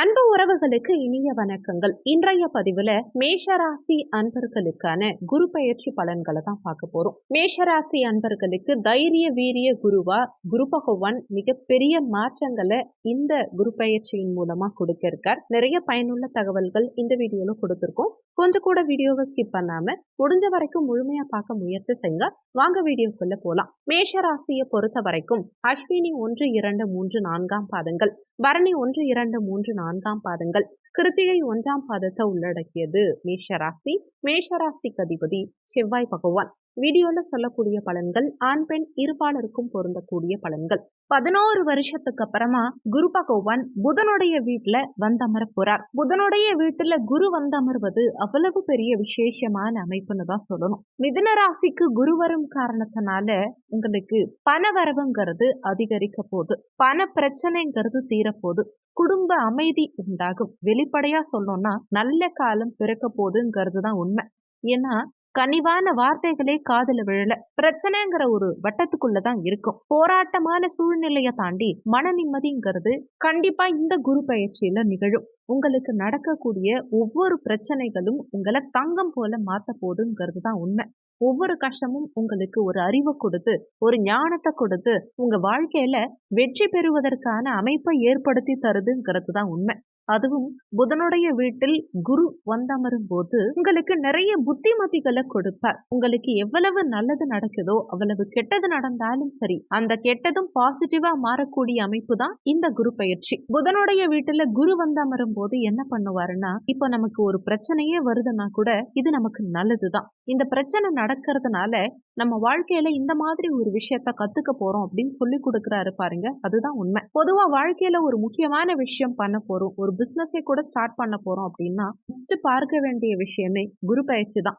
அன்பு உறவுகளுக்கு இனிய வணக்கங்கள். இன்றைய பதிவுல மேஷராசி அன்பர்களுக்கான குரு பயிற்சி பலன்களை தான் பார்க்க போறோம். மேஷராசி அன்பர்களுக்கு தைரிய வீரிய குருவா குரு பகவான் மிகப்பெரிய மாற்றங்களை இந்த குரு பயிற்சியின் மூலமா கொடுத்திருக்கார். நிறைய பயனுள்ள தகவல்கள் இந்த வீடியோல கொடுத்திருக்கோம். கொஞ்சம் கூட வீடியோவை ஸ்கிப் பண்ணாம முடிஞ்ச வரைக்கும் முழுமையா பார்க்க முயற்சி செய்யுங்க. வாங்க வீடியோக்குள்ள போலாம். மேஷராசியை பொறுத்த வரைக்கும் அஸ்வினி ஒன்று இரண்டு மூன்று நான்காம் பாதங்கள். பரணி ஒன்று இரண்டு மூன்று நான்காம் பாதங்கள். கிருத்திகை ஒன்றாம் பாதத்தை உள்ளடக்கியது மேஷராசி மேஷராசிக்கு அதிபதி செவ்வாய் பகவான். வீடியோல சொல்லக்கூடிய பலன்கள் ஆண் பெண் இருபாலருக்கும் பொருந்தக்கூடிய பலன்கள். பதினோரு வருஷத்துக்கு அப்புறமா குரு பகவான் புதனுடைய வீட்டுல வந்தமர போறார். புதனுடைய வீட்டுல குரு வந்தமர்வது அவ்வளவு பெரிய விசேஷமான அமைப்புன்னு தான் சொல்லணும். மிதுன ராசிக்கு குரு வரும் காரணத்தினால உங்களுக்கு பண வரவுங்கிறது அதிகரிக்க போகுது. பண பிரச்சனைங்கிறது தீரப்போகுது. குடும்ப அமைதி உண்டாகும். வெளிப்படையா சொல்லணும்னா நல்ல காலம் பிறக்க போதுங்கிறது தான் உண்மை. ஏன்னா கனிவான வார்த்தைகளே காதல விழல. பிரச்சனைங்கிற ஒரு வட்டத்துக்குள்ளதான் இருக்கும். போராட்டமான சூழ்நிலைய தாண்டி மன நிம்மதிங்கிறது கண்டிப்பா இந்த குரு பயிற்சியில நிகழும். உங்களுக்கு நடக்கக்கூடிய ஒவ்வொரு பிரச்சனைகளும் உங்களை தங்கம் போல மாத்த போதுங்கிறது தான் உண்மை. ஒவ்வொரு கஷ்டமும் உங்களுக்கு ஒரு அறிவை கொடுத்து ஒரு ஞானத்தை கொடுத்து உங்க வாழ்க்கையில வெற்றி பெறுவதற்கான அமைப்பை ஏற்படுத்தி தருதுங்கிறது தான் உண்மை. அதுவும் புதனுடைய வீட்டில் குரு வந்தமரும் போது உங்களுக்கு நிறைய புத்திமதிகளை கொடுப்பார். உங்களுக்கு எவ்வளவு நல்லது நடக்குதோ அவ்வளவு கெட்டது நடந்தாலும் சரி அந்த கெட்டதும் பாசிட்டிவா மாறக்கூடிய அமைப்பு தான் இந்த குரு பயிற்சி. புதனுடைய வீட்டுல குரு வந்தமரும் போது என்ன பண்ணுவாருன்னா இப்ப நமக்கு ஒரு பிரச்சனையே வருதுன்னா கூட இது நமக்கு நல்லதுதான். இந்த பிரச்சனை நடக்கிறதுனால நம்ம வாழ்க்கையில இந்த மாதிரி ஒரு விஷயத்த கத்துக்க போறோம் அப்படின்னு சொல்லி கொடுக்குறாரு பாருங்க. அதுதான் உண்மை. பொதுவா வாழ்க்கையில ஒரு முக்கியமான விஷயம் பண்ண போறோம். ஒரு பிசினஸே கூட ஸ்டார்ட் பண்ண போறோம் அப்படின்னா ஃபர்ஸ்ட் பார்க்க வேண்டிய விஷயமே குரு பயிற்சி தான்.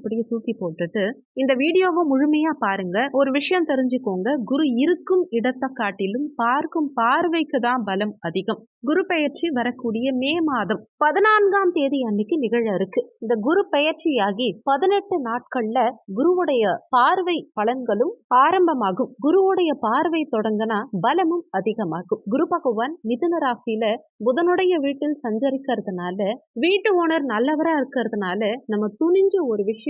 அப்படியே தூக்கி போட்டுட்டு இந்த வீடியோவை முழுமையா பாருங்க. ஒரு விஷயம் தெரிஞ்சுக்கோங்க. குரு இருக்கும் இடத்தை காட்டிலும் பார்க்கும் பார்வைக்கு தான் பலம் அதிகம். குரு பெயர்ச்சி வரக்கூடிய மே மாதம் பதினான்காம் தேதி அன்னைக்கு நிகழ இருக்கு. இந்த குரு பெயர்ச்சியாகி பதினெட்டு நாட்கள்ல குருவுடைய பார்வை பலன்களும் ஆரம்பமாகும். குருவுடைய பார்வை தொடங்கினா பலமும் அதிகமாகும். குரு பகவான் மிதுன ராசியில புதனுடைய வீட்டில் சஞ்சரிக்கிறதுனால வீட்டு ஓனர் நல்லவரா இருக்கிறதுனால நம்ம துணிஞ்சு ஒரு விஷயம்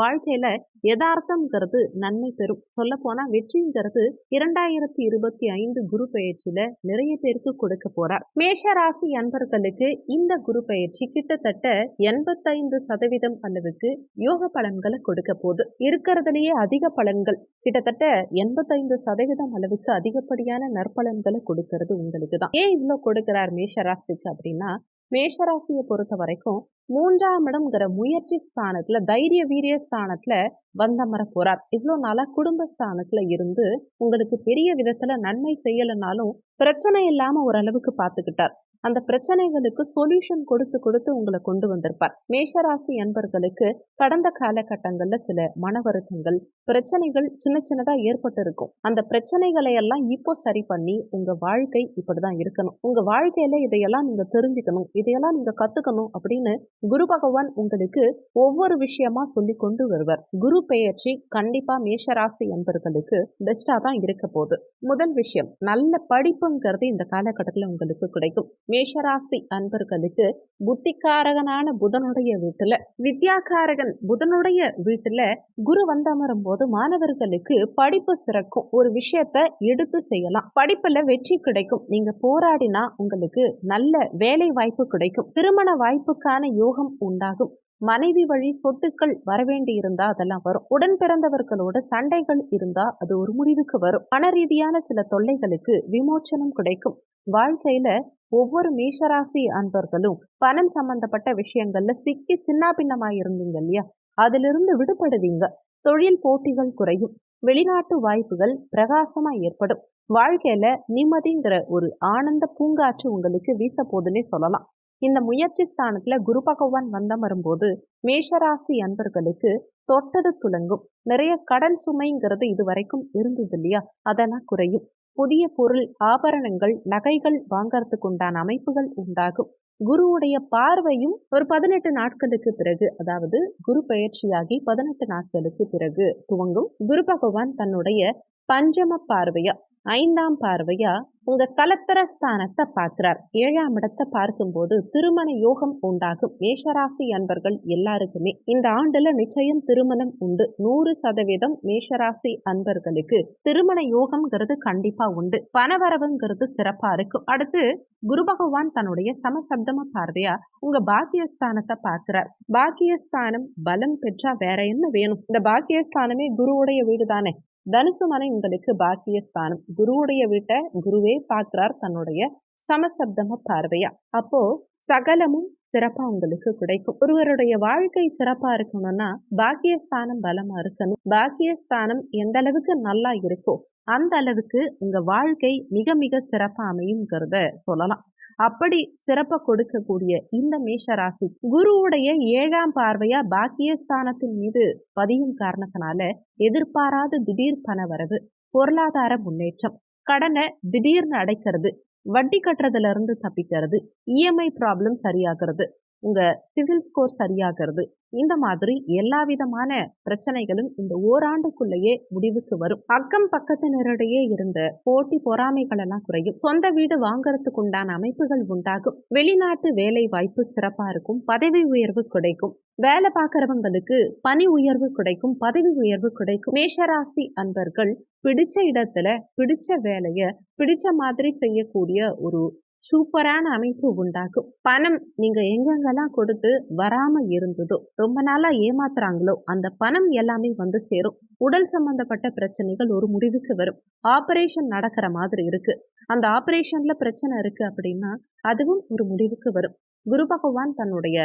வாழ்க்கையில யதார்த்தம்ங்கிறது நன்மை பெறும். சொல்ல போனா வெற்றிங்கிறது இரண்டாயிரத்தி இருபத்தி ஐந்து குரு பயிற்சியில நிறைய பேருக்கு கொடுக்க போறார். மேஷ ராசி அன்பர்களுக்கு இந்த குரு பயிற்சி கிட்டத்தட்ட எண்பத்தைந்து சதவீதம் அளவுக்கு யோக பலன்களை கொடுக்க போகுது. இருக்கிறதுலயே அதிக பலன்கள் கிட்டத்தட்ட எண்பத்தைந்து சதவீதம் அளவுக்கு அதிகப்படியான நற்பலன்களை கொடுக்கறது உங்களுக்கு தான் ஏன் இவ்வளவு கொடுக்கிறார் மேஷ ராசிக்கு அப்படின்னா மேஷராசியை பொறுத்த வரைக்கும் மூன்றாம் இடம்ங்கிற முயற்சி ஸ்தானத்துல தைரிய வீரிய ஸ்தானத்துல வந்தமர போறார். இவ்வளோ நாளா குடும்ப ஸ்தானத்துல இருந்து உங்களுக்கு பெரிய விதத்துல நன்மை செய்யலைனாலும் பிரச்சனை இல்லாம ஓரளவுக்கு பார்த்துக்கிட்டார். அந்த பிரச்சனைகளுக்கு சொல்யூஷன் கொடுத்து கொடுத்து உங்களை கொண்டு வந்திருப்பார். மேஷராசி அன்பர்களுக்கு கடந்த காலகட்டங்கள்ல சில மன வருத்தங்கள் பிரச்சனைகள் சின்ன சின்னதா ஏற்பட்டு இருக்கும் அந்த பிரச்சனைகளை எல்லாம் இப்போ சரி பண்ணி உங்க வாழ்க்கை இப்படிதான் இருக்கணும். உங்க வாழ்க்கையில இதையெல்லாம் நீங்க தெரிஞ்சுக்கணும் இதையெல்லாம் நீங்க கத்துக்கணும் அப்படின்னு குரு பகவான் உங்களுக்கு ஒவ்வொரு விஷயமா சொல்லி கொண்டு வருவார். குரு பெயர்ச்சி கண்டிப்பா மேஷராசி அன்பர்களுக்கு பெஸ்டா தான் இருக்க போகுது. முதல் விஷயம் நல்ல படிப்புங்கிறது இந்த காலகட்டத்தில் உங்களுக்கு கிடைக்கும். மேஷராசி அன்பர்களுக்கு புத்திக்காரகனான புதனுடைய வீட்டுல வித்யாகாரகன் புதனுடைய வீட்டுல குரு வந்தமரும் போது மாணவர்களுக்கு படிப்பு சிறக்கும். ஒரு விஷயத்த எடுத்து செய்யலாம். படிப்புல வெற்றி கிடைக்கும். நீங்க போராடினா உங்களுக்கு நல்ல வேலை வாய்ப்பு கிடைக்கும். திருமண வாய்ப்புக்கான யோகம் உண்டாகும். மனைவி வழி சொத்துக்கள் வரவேண்டி இருந்தா அதெல்லாம் வரும். உடன் பிறந்தவர்களோட சண்டைகள் இருந்தா அது ஒரு முடிவுக்கு வரும். பண ரீதியான சில தொல்லைகளுக்கு விமோச்சனம் கிடைக்கும். வாழ்க்கையில ஒவ்வொரு மேஷராசி அன்பர்களும் பணம் சம்பந்தப்பட்ட விஷயங்கள்ல சிக்கி சின்னாபின்னமா இருந்தீங்க இல்லையா? அதிலிருந்து விடுபடுவீங்க. தொழில் போட்டிகள் குறையும். வெளிநாட்டு வாய்ப்புகள் பிரகாசமா ஏற்படும். வாழ்க்கையில நிம்மதிங்கிற ஒரு ஆனந்த பூங்காற்று உங்களுக்கு வீச போதுன்னே சொல்லலாம். இந்த முயற்சி ஸ்தானத்துல குரு பகவான் வந்தம் வரும்போது மேஷராசி அன்பர்களுக்கு தொட்டது துலங்கும் நிறைய கடன் சுமைங்கிறது இது வரைக்கும் இருந்தது இல்லையா? அதெல்லாம் குறையும். புதிய பொருள் ஆபரணங்கள் நகைகள் வாங்கறதுக்கு உண்டான அமைப்புகள் உண்டாகும். குருவுடைய பார்வையும் ஒரு பதினெட்டு நாட்களுக்கு பிறகு அதாவது குரு பயிற்சியாகி பதினெட்டு நாட்களுக்கு பிறகு துவங்கும். குரு பகவான் தன்னுடைய பஞ்சம பார்வையா ஐந்தாம் பார்வையா உங்க கலத்தர ஸ்தானத்தை பார்க்கிறார். ஏழாம் இடத்தை பார்க்கும்போது திருமண யோகம் உண்டாகும். மேஷராசி அன்பர்கள் எல்லாருக்குமே இந்த ஆண்டுல நிச்சயம் திருமணம் உண்டு. நூறு சதவீதம் மேஷராசி அன்பர்களுக்கு திருமண யோகம்ங்கிறது கண்டிப்பா உண்டு. பணவரவுங்கிறது சிறப்பா இருக்கும். அடுத்து குரு பகவான் தன்னுடைய சமசப்தம பார்வையா உங்க பாக்கியஸ்தானத்தை பார்க்கிறார். பாக்கியஸ்தானம் பலம் பெற்றா வேற என்ன வேணும்? இந்த பாக்கியஸ்தானமே குருவுடைய வீடு தானே தனுசு மனை உங்களுக்கு பாக்கியஸ்தானம் குருவுடைய வீட்டை குருவே பார்க்கிறார். தன்னுடைய சமசப்தம பார்வையா. அப்போ சகலமும் சிறப்பா உங்களுக்கு கிடைக்கும். ஒருவருடைய வாழ்க்கை சிறப்பா இருக்கணும்னா பாக்கியஸ்தானம் பலமா இருக்கணும். பாக்கியஸ்தானம் எந்த அளவுக்கு நல்லா இருக்கோ அந்த அளவுக்கு உங்க வாழ்க்கை மிக மிக சிறப்பா அமையுங்கிறத சொல்லலாம். அப்படி சிறப்பை கொடுக்கக்கூடிய இந்த மேஷராசி குருவுடைய ஏழாம் பார்வையா பாக்கியஸ்தானத்தின் மீது பதியும் காரணத்தினால எதிர்பாராத திடீர் பணவரவு பொருளாதார முன்னேற்றம் கடனை திடீர்னு அடைக்கிறது வட்டி கட்டுறதுல இருந்து தப்பிக்கிறது இஎம்ஐ ப்ராப்ளம் சரியாகிறது உங்க சிவில் ஸ்கோர் சரியாகிறது இந்த மாதிரி எல்லா விதமான பிரச்சனைகளும் இந்த ஓராண்டுக்குள்ளேயே முடிவுக்கு வரும். அக்கம் பக்கத்தினரிடையே இருந்த போட்டி பொறாமைகள் எல்லாம் குறையும். சொந்த வீடு வாங்கறதுக்கு உண்டான அமைப்புகள் உண்டாகும். வெளிநாட்டு வேலை வாய்ப்பு சிறப்பா இருக்கும். பதவி உயர்வு கிடைக்கும். வேலை பார்க்கறவங்களுக்கு பணி உயர்வு கிடைக்கும். பதவி உயர்வு கிடைக்கும். மேஷராசி அன்பர்கள் பிடிச்ச இடத்துல பிடிச்ச வேலைய பிடிச்ச மாதிரி செய்யக்கூடிய ஒரு சூப்பரான அமைப்பு உண்டாகும் பணம் நீங்க எங்கெங்கெல்லாம் கொடுத்து வராம இருந்ததோ ரொம்ப நாளா ஏமாத்துறாங்களோ அந்த பணம் எல்லாமே வந்து சேரும். உடல் சம்பந்தப்பட்ட பிரச்சனைகள் ஒரு முடிவுக்கு வரும். ஆபரேஷன் நடக்கிற மாதிரி இருக்கு. அந்த ஆபரேஷன்ல பிரச்சனை இருக்கு அப்படின்னா அதுவும் ஒரு முடிவுக்கு வரும். குரு பகவான் தன்னுடைய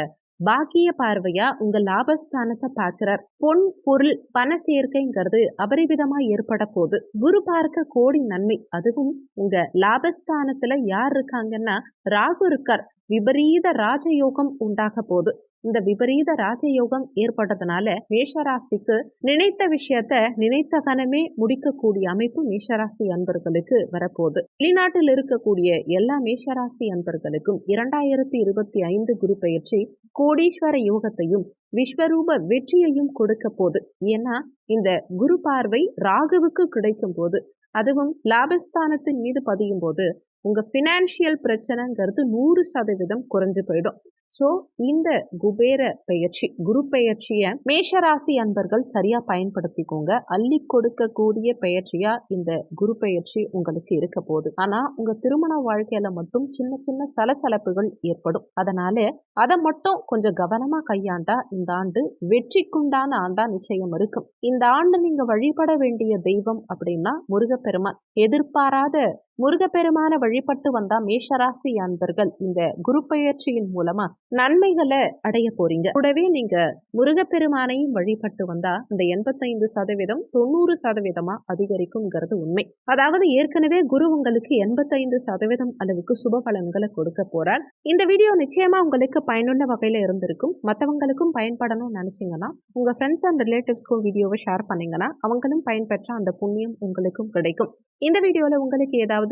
பாக்கிய பார்வையா உங்க லாபஸ்தானத்தை பார்க்கிறார். பொன் பொருள் பண சேர்க்கைங்கிறது அபரிவிதமா ஏற்பட போகுது குரு பார்க்க கோடி நன்மை. அதுவும் உங்க லாபஸ்தானத்துல யார் இருக்காங்கன்னா ராகு இருக்கார். விபரீத ராஜயோகம் உண்டாக போகுது. இந்த விபரீத ராஜயோகம் ஏற்பட்டதுனால மேஷராசிக்கு நினைத்த விஷயத்த நினைத்த கணமே முடிக்கக்கூடிய அமைப்பு மேஷராசி அன்பர்களுக்கு வரப்போகுது. வெளிநாட்டில் இருக்கக்கூடிய எல்லா மேஷராசி அன்பர்களுக்கும் இரண்டாயிரத்தி இருபத்தி ஐந்து குரு பயிற்சி கோடீஸ்வர யோகத்தையும் விஸ்வரூப வெற்றியையும் கொடுக்க போது ஏன்னா இந்த குரு பார்வை ராகுவுக்கு கிடைக்கும் போது அதுவும் லாபஸ்தானத்தின் மீது பதியும் போது உங்க பினான்சியல் பிரச்சனைங்கிறது நூறு சதவீதம் குறைஞ்சு போயிடும். ஸோ இந்த குபேர பெயர்ச்சி குரு பெயர்ச்சியை மேஷராசி அன்பர்கள் சரியா பயன்படுத்திக்கோங்க. அள்ளி கொடுக்கக்கூடிய பெயர்ச்சியா இந்த குரு பெயர்ச்சி உங்களுக்கு இருக்க போகுது. ஆனா உங்க திருமண வாழ்க்கையில மட்டும் சின்ன சின்ன சலசலப்புகள் ஏற்படும். அதனால அதை மட்டும் கொஞ்சம் கவனமா கையாண்டா இந்த ஆண்டு வெற்றிக்குண்டான ஆண்டா நிச்சயம் இருக்கும். இந்த ஆண்டு நீங்க வழிபட வேண்டிய தெய்வம் அப்படின்னா முருகப்பெருமான். எதிர்பாராத முருகப்பெருமான வழிபட்டு வந்தா மேஷராசி அன்பர்கள் இந்த குரு பயிற்சியின் மூலமா நன்மைகளை அடைய போறீங்க. கூடவே நீங்க முருகப்பெருமானையும் வழிபட்டு வந்தா இந்த எண்பத்தைந்து சதவீதம் தொண்ணூறு சதவீதமா அதிகரிக்கும்ங்கிறது உண்மை. அதாவது ஏற்கனவே குரு உங்களுக்கு எண்பத்தைந்து சதவீதம் அளவுக்கு சுப பலன்களை கொடுக்க போறார். இந்த வீடியோ நிச்சயமா உங்களுக்கு பயனுள்ள வகையில இருந்திருக்கும். மற்றவங்களுக்கும் பயன்படணும்னு நினைச்சீங்கன்னா உங்க ஃப்ரெண்ட்ஸ் அண்ட் ரிலேட்டிவ்ஸ்க்கும் வீடியோவை ஷேர் பண்ணீங்கன்னா அவங்களும் பயன்பெற்ற அந்த புண்ணியம் உங்களுக்கும் கிடைக்கும். இந்த வீடியோல உங்களுக்கு ஏதாவது